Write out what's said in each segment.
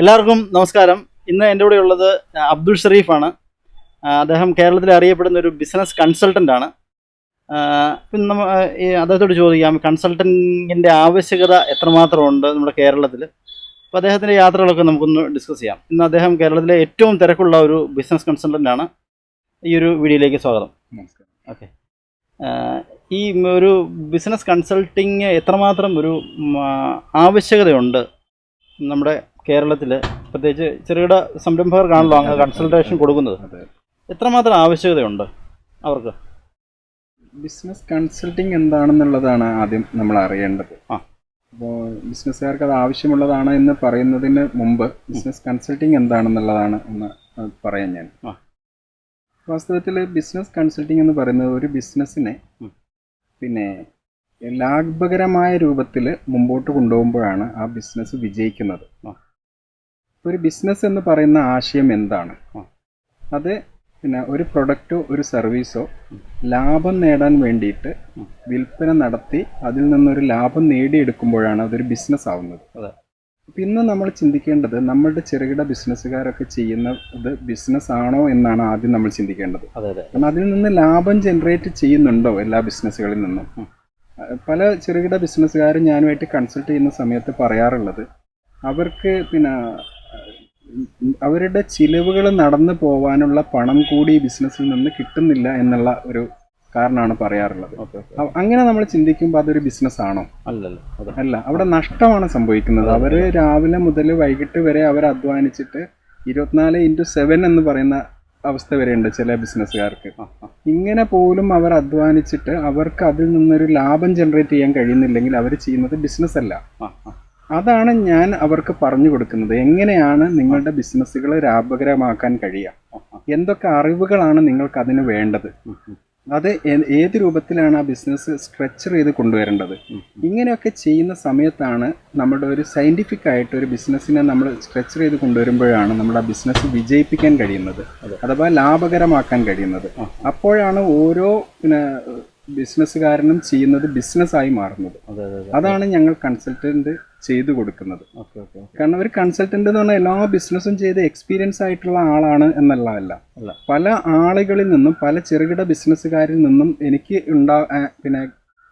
എല്ലാവർക്കും നമസ്കാരം. ഇന്ന് എന്റെ കൂടെ ഉള്ളത് അബ്ദുൾ ഷെറീഫാണ് അദ്ദേഹം കേരളത്തിൽ അറിയപ്പെടുന്ന ഒരു ബിസിനസ് കൺസൾട്ടന്റ് ആണ്. പിന്നെ അദ്ദേഹത്തോട് ചോദിക്കാം കൺസൾട്ടന്റിന്റെ ആവശ്യകത എത്രമാത്രം ഉണ്ട് നമ്മുടെ കേരളത്തിൽ? അപ്പോൾ അദ്ദേഹത്തിന്റെ യാത്രകളൊക്കെ നമുക്കൊന്ന് ഡിസ്കസ് ചെയ്യാം. ഇന്ന് അദ്ദേഹം കേരളത്തിലെ ഏറ്റവും തിരക്കുള്ള ഒരു ബിസിനസ് കൺസൾട്ടന്റ് ആണ്. ഈ ഒരു വീഡിയോയിലേക്ക് സ്വാഗതം. നമസ്കാരം. ഓക്കെ. ഈ ഒരു ബിസിനസ് കൺസൾട്ടിങ് എത്രമാത്രം ഒരു ആവശ്യകതയുണ്ട് നമ്മുടെ കേരളത്തിൽ പ്രത്യേകിച്ച് ചെറുകിട സംരംഭകർക്കാണല്ലോ അങ്ങ് കൺസൾട്ടേഷൻ കൊടുക്കുന്നത്. എത്രമാത്രം ആവശ്യകതയുണ്ട് അവർക്ക്? ബിസിനസ് കൺസൾട്ടിങ് എന്താണെന്നുള്ളതാണ് ആദ്യം നമ്മൾ അറിയേണ്ടത്. ആ. അപ്പോൾ ബിസിനസ്സുകാർക്ക് അത് ആവശ്യമുള്ളതാണ് എന്ന് പറയുന്നതിന് മുമ്പ് ബിസിനസ് കൺസൾട്ടിങ് എന്താണെന്നുള്ളതാണ് ഒന്ന് പറയാൻ ഞാൻ. വാസ്തവത്തിൽ ബിസിനസ് കൺസൾട്ടിങ് എന്ന് പറയുന്നത് ഒരു ബിസിനസ്സിനെ പിന്നെ ലാഭകരമായ രൂപത്തിൽ മുമ്പോട്ട് കൊണ്ടുപോകുമ്പോഴാണ് ആ ബിസിനസ് വിജയിക്കുന്നത്. ഒരു ബിസിനസ് എന്ന് പറയുന്ന ആശയം എന്താണ്? അത് പിന്നെ ഒരു പ്രൊഡക്റ്റോ ഒരു സർവീസോ ലാഭം നേടാൻ വേണ്ടിയിട്ട് വിൽപ്പന നടത്തി അതിൽ നിന്നൊരു ലാഭം നേടിയെടുക്കുമ്പോഴാണ് അതൊരു ബിസിനസ് ആവുന്നത്. അപ്പം ഇന്ന് നമ്മൾ ചിന്തിക്കേണ്ടത് നമ്മളുടെ ചെറുകിട ബിസിനസ്സുകാരൊക്കെ ചെയ്യുന്നത് ബിസിനസ് ആണോ എന്നാണ് ആദ്യം നമ്മൾ ചിന്തിക്കേണ്ടത്. അതെ അതെ. കാരണം അതിൽ നിന്ന് ലാഭം ജനറേറ്റ് ചെയ്യുന്നുണ്ടോ എല്ലാ ബിസിനസ്സുകളിൽ നിന്നും? പല ചെറുകിട ബിസിനസ്സുകാരും ഞാനുമായിട്ട് കൺസൾട്ട് ചെയ്യുന്ന സമയത്ത് പറയാറുള്ളത് അവർക്ക് പിന്നെ അവരുടെ ചിലവുകൾ നടന്നു പോവാനുള്ള പണം കൂടി ബിസിനസ്സിൽ നിന്ന് കിട്ടുന്നില്ല എന്നുള്ള ഒരു കാരണമാണ് പറയാറുള്ളത്. അങ്ങനെ നമ്മൾ ചിന്തിക്കുമ്പോൾ അതൊരു ബിസിനസ് ആണോ? അല്ലല്ലോ അല്ല അവിടെ നഷ്ടമാണ് സംഭവിക്കുന്നത്. അവർ രാവിലെ മുതൽ വൈകിട്ട് വരെ അവർ അധ്വാനിച്ചിട്ട് ഇരുപത്തിനാല് ഇന്റു സെവൻ എന്ന് പറയുന്ന അവസ്ഥ വരെയുണ്ട് ചില ബിസിനസ്സുകാർക്ക് ഇങ്ങനെ പോലും അവർ അധ്വാനിച്ചിട്ട് അവർക്ക് അതിൽ നിന്നൊരു ലാഭം ജനറേറ്റ് ചെയ്യാൻ കഴിയുന്നില്ലെങ്കിൽ അവർ ചെയ്യുന്നത് ബിസിനസ് അല്ല. അതാണ് ഞാൻ അവർക്ക് പറഞ്ഞു കൊടുക്കുന്നത്. എങ്ങനെയാണ് നിങ്ങളുടെ ബിസിനസ്സുകളെ ലാഭകരമാക്കാൻ കഴിയുക? എന്തൊക്കെ അറിവുകളാണ് നിങ്ങൾക്ക് അതിന് വേണ്ടത്? അത് ഏത് രൂപത്തിലാണ് ആ ബിസിനസ് സ്ട്രെച്ചർ ചെയ്ത് കൊണ്ടുവരേണ്ടത്? ഇങ്ങനെയൊക്കെ ചെയ്യുന്ന സമയത്താണ് നമ്മുടെ ഒരു സയന്റിഫിക് ആയിട്ട് ഒരു ബിസിനസ്സിനെ നമ്മൾ സ്ട്രെച്ചർ ചെയ്ത് കൊണ്ടുവരുമ്പോഴാണ് നമ്മൾ ആ ബിസിനസ് വിജയിപ്പിക്കാൻ കഴിയുന്നത്. അഥവാ ലാഭകരമാക്കാൻ കഴിയുന്നത്. അപ്പോഴാണ് ഓരോ പിന്നെ ബിസിനസ്സുകാരനും ചെയ്യുന്നത് ബിസിനസ്സായി മാറുന്നത്. അതെ അതെ അതെ. അതാണ് ഞങ്ങൾ കൺസൾട്ടന്റ് ചെയ്തു കൊടുക്കുന്നത്. കാരണം ഒരു കൺസൾട്ടന്റ് എന്ന് പറഞ്ഞാൽ എല്ലാ ബിസിനസ്സും ചെയ്ത് എക്സ്പീരിയൻസ് ആയിട്ടുള്ള ആളാണ് എന്നല്ല അല്ല. പല ആളുകളിൽ നിന്നും പല ചെറുകിട ബിസിനസ്സുകാരിൽ നിന്നും എനിക്ക് ഉണ്ടാ പിന്നെ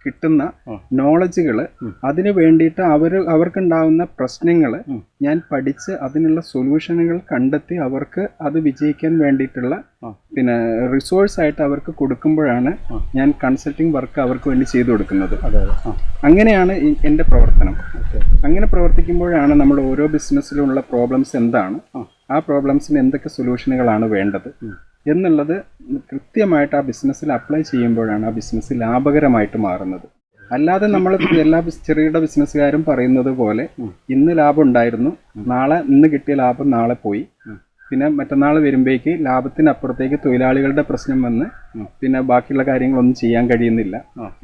കിട്ടുന്ന. നോളജുകൾ. അതിന് വേണ്ടിയിട്ട് അവർ അവർക്കുണ്ടാവുന്ന പ്രശ്നങ്ങൾ ഞാൻ പഠിച്ച് അതിനുള്ള സൊല്യൂഷനുകൾ കണ്ടെത്തി അവർക്ക് അത് വിജയിക്കാൻ വേണ്ടിയിട്ടുള്ള പിന്നെ റിസോഴ്സ് ആയിട്ട് അവർക്ക് കൊടുക്കുമ്പോഴാണ് ഞാൻ കൺസൾട്ടിങ് വർക്ക് അവർക്ക് വേണ്ടി ചെയ്തു കൊടുക്കുന്നത്. അങ്ങനെയാണ് എന്റെ പ്രവർത്തനം. അങ്ങനെ പ്രവർത്തിക്കുമ്പോഴാണ് നമ്മൾ ഓരോ ബിസിനസ്സിലുള്ള പ്രോബ്ലംസ് എന്താണ്? ആ. പ്രോബ്ലംസിന് എന്തൊക്കെ സൊല്യൂഷനുകളാണ് വേണ്ടത്. എന്നുള്ളത് കൃത്യമായിട്ട് ആ ബിസിനസ്സിൽ അപ്ലൈ ചെയ്യുമ്പോഴാണ് ആ ബിസിനസ് ലാഭകരമായിട്ട് മാറുന്നത്. അല്ലാതെ നമ്മൾ എല്ലാ ചെറുകിട ബിസിനസ്സുകാരും പറയുന്നത് പോലെ ഇന്ന് ലാഭം ഉണ്ടായിരുന്നു നാളെ ഇന്ന് കിട്ടിയ ലാഭം നാളെ പോയി. പിന്നെ മറ്റന്നാൾ വരുമ്പോഴേക്ക് ലാഭത്തിനപ്പുറത്തേക്ക് തൊഴിലാളികളുടെ പ്രശ്നം വന്ന് പിന്നെ ബാക്കിയുള്ള കാര്യങ്ങളൊന്നും ചെയ്യാൻ കഴിയുന്നില്ല.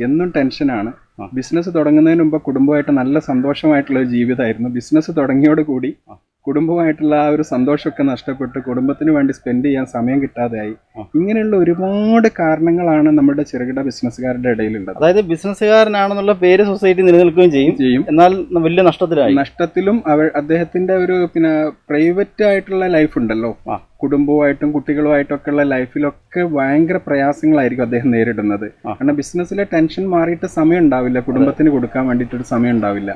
എന്നും ടെൻഷനാണ്. ബിസിനസ് തുടങ്ങുന്നതിന് മുമ്പ് കുടുംബമായിട്ട് നല്ല സന്തോഷമായിട്ടുള്ള ഒരു ജീവിതമായിരുന്നു. ബിസിനസ് തുടങ്ങിയോടുകൂടി. കുടുംബമായിട്ടുള്ള ആ ഒരു സന്തോഷമൊക്കെ നഷ്ടപ്പെട്ട് കുടുംബത്തിന് വേണ്ടി സ്പെൻഡ് ചെയ്യാൻ സമയം കിട്ടാതെയായി. ഇങ്ങനെയുള്ള ഒരുപാട് കാരണങ്ങളാണ് നമ്മുടെ ചെറുകിട ബിസിനസ്സുകാരുടെ ഇടയിലുള്ളത്. അതായത് ബിസിനസ്സുകാരനാണെന്നുള്ള പേര് സൊസൈറ്റി നിലനിൽക്കുകയും ചെയ്യും. ചെയ്യും. എന്നാൽ വലിയ നഷ്ടത്തിലായി. നഷ്ടത്തിലും അവർ അദ്ദേഹത്തിന്റെ ഒരു പിന്നെ പ്രൈവറ്റ് ആയിട്ടുള്ള ലൈഫ് ഉണ്ടല്ലോ. കുടുംബവുമായിട്ടും കുട്ടികളുമായിട്ടൊക്കെ ഉള്ള ലൈഫിലൊക്കെ ഭയങ്കര പ്രയാസങ്ങളായിരിക്കും അദ്ദേഹം നേരിടുന്നത്. കാരണം ബിസിനസ്സിലെ ടെൻഷൻ മാറിയിട്ട് സമയം ഉണ്ടാവില്ല. കുടുംബത്തിന് കൊടുക്കാൻ വേണ്ടിയിട്ടൊരു സമയം ഉണ്ടാവില്ല.